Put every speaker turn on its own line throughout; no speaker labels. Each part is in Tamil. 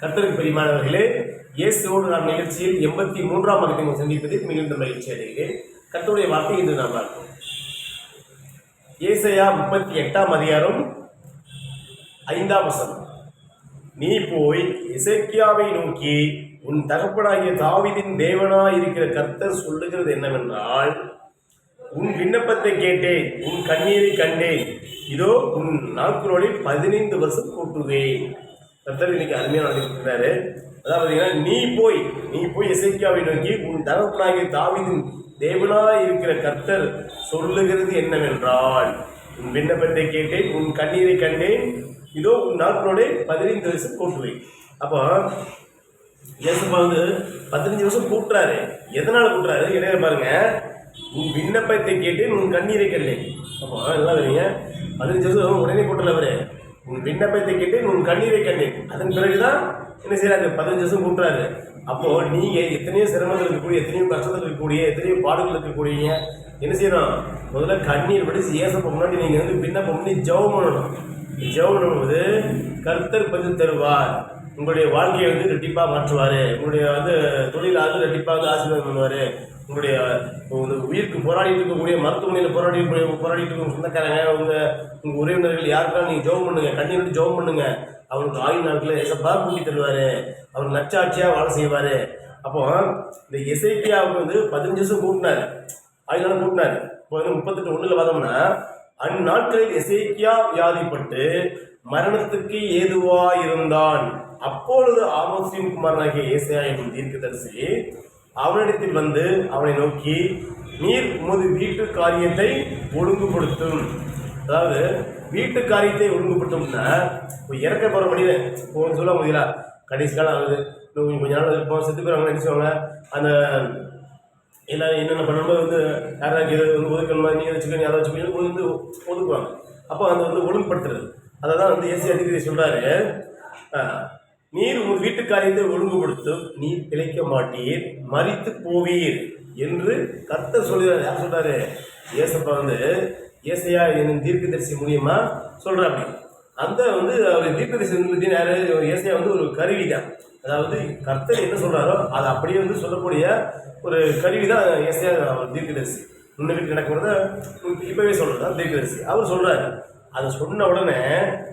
கர்த்தருக்கு பிரியமானவர்களே இயேசுவோடு நாம் நிகழ்ச்சியில் எண்பத்தி மூன்றாம் மகத்தை சந்திப்பதில் மிகுந்த மகிழ்ச்சி அடைகிறேன். கர்த்தருடைய வார்த்தை இன்று நாம் பார்ப்போம். ஏசையா முப்பத்தி எட்டாம் அதிகாரம் ஐந்தாம் வசனம். நீ போய் இசைக்கியாவை நோக்கி உன் தகப்பனாகிய தாவிதின் தேவனாய் இருக்கிற கர்த்தர் சொல்லுகிறது என்னவென்றால் உன் விண்ணப்பத்தை கேட்டேன் உன் கண்ணீரை கண்டேன். இதோ உன் நாட்களோடு பதினைந்து வருஷம் கூட்டுவேன். கர்த்தர் இன்னைக்கு அருமையான இருக்கிறாரு. அதாவது பார்த்தீங்கன்னா நீ போய் நீ போய் இசைக்கியாவை நோக்கி உன் தகப்பனாகிய தாவிதின் தேவனா இருக்கிற கர்த்தர் சொல்லுகிறது என்னவென்றால் உன் விண்ணப்பத்தை கேட்டேன் உன் கண்ணீரை கண்டேன். இதோ உன் நாட்களோட பதினைந்து வருஷம் கூட்டுவேன். அப்போ இயேசுப்பா வந்து பதினஞ்சு வருஷம் கூட்டுறாரு. எதனால கூட்டுறாரு? இடையில பாருங்க. உன் விண்ணப்பத்தை கேட்டேன் உன் கண்ணீரை கண்டேன். அப்போ நல்லா வரீங்க பதினஞ்சு வருஷம் உடனே கூட்டல அவரு உன் விண்ணப்பத்தை கேட்டேன் உன் கண்ணீரை கண்டேன். அதன் பிறகுதான் என்ன செய்யறாரு பதினஞ்சு வருஷம் கூட்டுறாரு. அப்போ நீங்க எத்தனையோ சிரமங்கள் இருக்கக்கூடிய எத்தனையோ கஷ்டத்தில் இருக்கக்கூடிய எத்தனையோ பாடுகள் இருக்கக்கூடிய என்ன செய்யணும்? முதல்ல கண்ணீர் படிச்சு ஏசப்ப முன்னாடி நீங்க வந்து விண்ணப்பம் பண்ணி ஜெபம் பண்ணணும். ஜெபம் பண்ணும்போது கர்த்தர் பதில் தருவார். உங்களுடைய வாழ்க்கையை வந்து ரெட்டிப்பாக மாற்றுவார். உங்களுடைய வந்து தொழில் அது ரெட்டிப்பாக ஆசீர்வாதம் பண்ணுவார். உங்களுடைய உயிருக்கு போராடிட்டு இருக்கக்கூடிய மருத்துவமனையில் போராடி போராடிட்டு இருக்க சொந்தக்காரங்க உங்க உங்க உறவினர்கள் யாருக்காலும் நீங்கள் ஜோம் பண்ணுங்க கண்ணீர் விட்டு ஜோம் பண்ணுங்க. அவருக்கு ஆயுள் நாட்களில் எசப்பா கூட்டி தருவார். அவர் நச்சாட்சியாக வேலை செய்வார். அப்போ இந்த இசைக்கியாவுக்கு வந்து பதினஞ்சு வருஷம் கூட்டினார். ஆயுள் நாள் கூட்டினார். இப்போ வந்து முப்பத்தெட்டு ஒன்றில் பார்த்தோம்னா அந்நாட்களில் எசேக்கியா வியாதிப்பட்டு மரணத்துக்கு ஏதுவாயிருந்தான் அப்பொழுது ஆமோசின் குமாரனாகிய ஏசையா என்னும் தீர்க்கதரிசி அவனிடத்தில் வந்து அவனை நோக்கி நீர் உமது வீட்டு காரியத்தை ஒழுங்குபடுத்தும். அதாவது வீட்டு காரியத்தை ஒழுங்குபடுத்தும்னா இப்போ இறக்க போகிற மனிதன் இப்போ சொல்ல முடியல கடைசி காலம் ஆகுது. இன்னும் கொஞ்சம் கொஞ்ச நாள் இருப்போம் செத்து போகிறவங்க நினச்சிவாங்க அந்த எல்லாம் என்னென்ன பண்ணும்போது வந்து யாராவது இதை வந்து ஒதுக்கணுமா நீ வச்சுக்க நீ அதை வச்சுக்கணும் வந்து ஒதுக்குவாங்க. அப்போ அந்த வந்து ஒழுங்குபடுத்துறது. அதை தான் வந்து ஏசி அதிகாரி சொல்கிறாரு நீர் உன் வீட்டுக்காரியத்தை ஒழுங்குபடுத்தும் நீர் பிழைக்க மாட்டீர் மறித்து போவீர் என்று கத்த சொல்கிறார் யார் சொல்கிறாரு ஏசப்பா வந்து ஏசையா என்னும் தீர்க்கதரிசி மூலியமா சொல்கிறாப்படி அந்த வந்து அவர் தீர்க்கதரிசி வந்து யாரு? ஏசையா வந்து ஒரு கருவி தான் அதாவது கர்த்தர் என்ன சொல்றாரோ அதை அப்படியே வந்து சொல்லக்கூடிய ஒரு கருவி தான் ஏசையா அவர் தீர்க்கதரிசி. முன்ன வீட்டு நடக்கிறத இப்பவே சொல்றது தீர்க்கதரிசி. அவர் சொல்றாரு அதை சொன்ன உடனே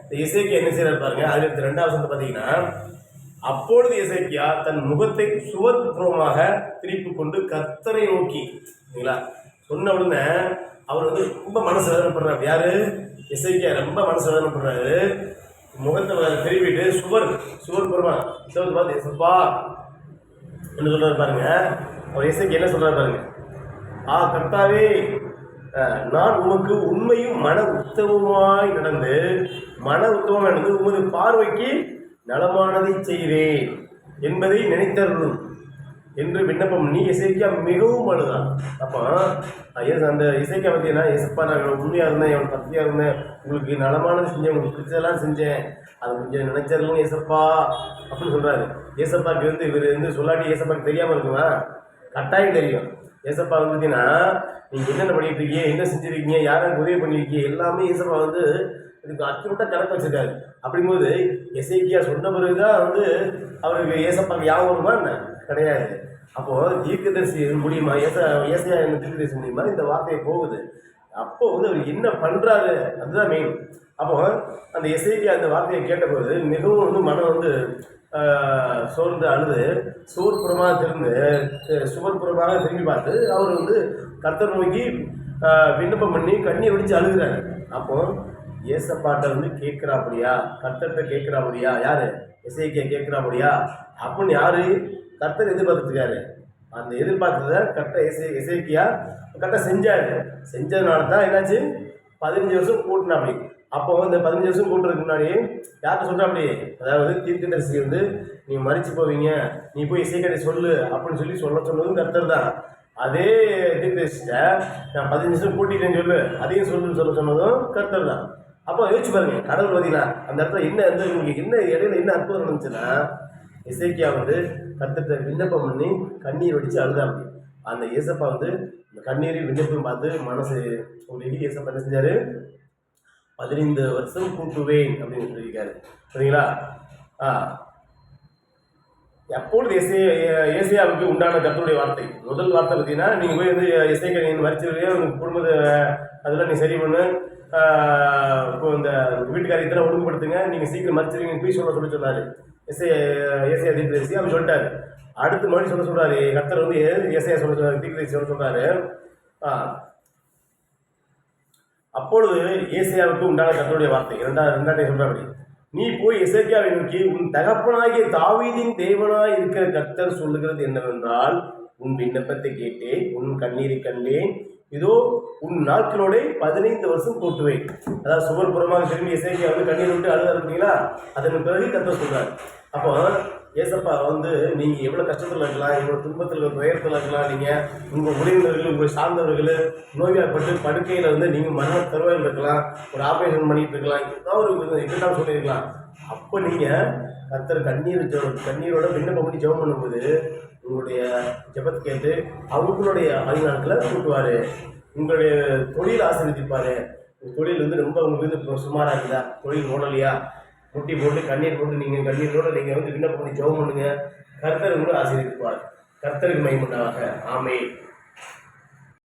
இந்த இசைக்கு என்ன செய்யறாரு பாருங்க ஆயிரத்தி ரெண்டாவது வந்து பார்த்தீங்கன்னா அப்பொழுது இசைக்கியா தன் முகத்தை சுவர்புறமாக திருப்பி கொண்டு கர்த்தரை நோக்கி சரிங்களா? சொன்ன உடனே அவர் வந்து ரொம்ப மனசு வேதனைப்படுறாரு. யாரு? இசைக்கியா ரொம்ப மனசு வேதனைப்படுறாரு. முகத்தை திருப்பிட்டு சுவர் சுவர் புறமா சுவர் பார்த்து இசப்பா என்ன சொல்றாரு பாருங்க? அவர் இசைக்கு என்ன சொல்றாரு பாருங்க? ஆ கர்த்தாவே நான் உமக்கு உண்மையும் மன உத்தமமாய் நடந்து மன உத்தமம் நடந்து உமது பார்வைக்கு நலமானதை செய்தேன் என்பதை நினைத்தருளும் என்று விண்ணப்பம். நீ இசைக்கா மிகவும் அழுதான் அப்போ ஐயஸ் அந்த இசைக்கா பார்த்தீங்கன்னா இசப்பா நான் உண்மையாக இருந்தேன் எவன் பக்தியாக இருந்தேன். உங்களுக்கு நலமானது செஞ்சேன் உங்களுக்கு பிடிச்சதெல்லாம் செஞ்சேன். அது கொஞ்சம் நினைச்சிருங்க ஏசப்பா அப்படின்னு சொல்கிறாரு ஏசப்பாக்கு வந்து இவர் வந்து சொல்லாட்டி ஏசப்பாக்கு தெரியாமல் இருக்குமா? கட்டாயம் தெரியும். ஏசப்பா வந்து பார்த்தீங்கன்னா நீங்கள் என்னென்ன பண்ணிட்டு இருக்கீங்க என்ன செஞ்சுருக்கீங்க யாரும் உதவி பண்ணியிருக்கீங்க எல்லாமே ஏசப்பா வந்து இதுக்கு அச்சுறுத்த கணக்கு வச்சிருக்காரு. அப்படிங்கும்போது எசைக்கியா சொன்ன பிறகுதான் வந்து அவருக்கு ஏசப்பாக்கு ஞாபகம் என்ன? கிடையாது. அப்போது தீர்க்கதரிசி மூலியமா ஏச ஏசையா என்ன தீர்க்கதரிசி மூலியமா இந்த வார்த்தை போகுது. அப்போ வந்து அவர் என்ன பண்ணுறாரு அதுதான் மெயின் அப்போ அந்த எஸ்ஐபி அந்த வார்த்தையை கேட்டபோது மிகவும் வந்து மனம் வந்து சோர்ந்து அழுது. சுவர்புறமாக திறந்து சுவர்புறமாக திரும்பி பார்த்து அவர் வந்து கர்த்தர் நோக்கி விண்ணப்பம் பண்ணி கண்ணீர் வடித்து அழுகிறாரு. அப்போ ஏசப்பாட்டை வந்து கேட்குறாப்படியா கர்த்தர்கிட்ட கேட்குறாப்படியா யார்? எஸ்ஐக்கியா கேட்குறாப்படியா அப்படின்னு யார்? கர்த்தர் எதிர்பார்த்துருக்காரு அந்த எதிர்பார்த்ததை கரெக்டாக இசை இசைக்கியா கரெக்டாக செஞ்சாரு. செஞ்சதுனால தான் என்னாச்சு? பதினஞ்சு வருஷம் கூட்டினாப்படி அப்போ வந்து பதினஞ்சு வருஷம் கூட்டுறதுக்கு முன்னாடி யார்கிட்ட சொல்கிறாப்படி அதாவது தீர்க்கதரிசி வந்து நீ மறிச்சு போவீங்க. நீ போய் இசைக்கடை சொல்லு அப்படின்னு சொல்லி சொல்ல சொன்னதும் கர்த்தர் தான். அதே தீர்க்கதரிசிட்ட நான் பதினஞ்சு வருஷம் கூட்டிட்டேன்னு சொல்லு. அதையும் சொல்லுன்னு சொல்ல சொன்னதும் கர்த்தர் தான். அப்போ யோசிச்சு பாருங்க கடவுள் பார்த்தீங்கன்னா அந்த இடத்துல என்ன வந்து உங்களுக்கு என்ன இடையில என்ன அற்புதம் இருந்துச்சுன்னா இசைக்கியா வந்து கத்திட்ட விண்ணப்பம் பண்ணி கண்ணீர் வடித்து அழுதான் அந்த இயேசப்பா வந்து இந்த கண்ணீரையும் விண்ணப்பம் பார்த்து மனசு ஒரு ஏசப்பா என்ன செஞ்சாரு? பதினைந்து வருஷம் கூட்டுவேன் அப்படின்னு சொல்லியிருக்காரு. சரிங்களா ஆ. எப்பொழுது எஸ்ஏ ஏசியாவுக்கு உண்டான கத்தருடைய வார்த்தை? முதல் வார்த்தை பார்த்தீங்கன்னா நீங்கள் போய் வந்து இசை நீங்கள் மறிச்சிருக்கீங்க உங்கள் குடும்பத்தை அதெல்லாம் நீ சரி பண்ணு. இப்போ இந்த வீட்டுக்காரியத்தெல்லாம் ஒழுங்குபடுத்துங்க நீங்கள் சீக்கிரம் மறிச்சிருக்கீங்க போய் சொல்ல சொல்லி சொன்னார். எஸ்ஐ ஏசியா தீர்க்கதரிசி அவர் சொல்லிட்டாரு. அடுத்து மறுபடியும் சொல்ல சொல்றாரு. கத்தர் வந்து ஏசையா சொல்ல சொல்றாரு தீர்க்கதரிசி சொல்ல சொல்றாரு. ஆ, அப்பொழுது ஏசியாவுக்கு உண்டான கர்த்தருடைய வார்த்தை. இரண்டாவது ரெண்டாவது சொல்றாரு நீ போய் இசைக்கியாவை நோக்கி உன் தகப்பனாகிய தாவீதின் தேவனாய் இருக்கிற கர்த்தர் சொல்லுகிறது என்னவென்றால் உன் விண்ணப்பத்தை கேட்டேன் உன் கண்ணீரை கண்டேன். இதோ உன் நாட்களோட பதினைந்து வருஷம் கூட்டுவேன் அதாவது சுவர் புறமாக திரும்பி இசைக்கியா வந்து கண்ணீர் விட்டு அழுதாரு பார்த்தீங்களா? அதன் பிறகு கர்த்தர் சொல்றாரு. அப்போ ஏசப்பா வந்து நீங்க எவ்வளவு கஷ்டத்துல இருக்கலாம் எவ்வளவு துன்பத்துல துயரத்தில் இருக்கலாம் நீங்க உங்க உறவினர்கள் உங்களை சார்ந்தவர்கள் நோய்வாய்ப்பட்டு படுக்கையில வந்து நீங்க மரண தருவாயில் இருக்கலாம் ஒரு ஆபரேஷன் பண்ணிட்டு இருக்கலாம் ஏதாவது ஒரு இதுதான் சொல்லியிருக்கலாம். அப்போ நீங்க கத்தர் கண்ணீர் ஜெபம் கண்ணீரோட விண்ணப்பம் பண்ணி ஜெபம் பண்ணும்போது உங்களுடைய ஜெபத்தை கேட்டு அவங்களுடைய ஆயுநாட்களை கூட்டுவாரு. உங்களுடைய தொழில் ஆசீர்வதிப்பாரு. தொழில் வந்து ரொம்ப உங்களுக்கு வந்து சுமாரா இருக்குதா? தொழில் ஓடலையா? முட்டி போட்டு கண்ணீர் போட்டு நீங்கள் கண்ணீரோட நீங்கள் வந்து விண்ணப்பம் பண்ணி ஜெபம் பண்ணுங்க. கர்த்தர் கூட ஆசீர்வதிப்பார். கர்த்தருக்கு மைமுண்டாக ஆமை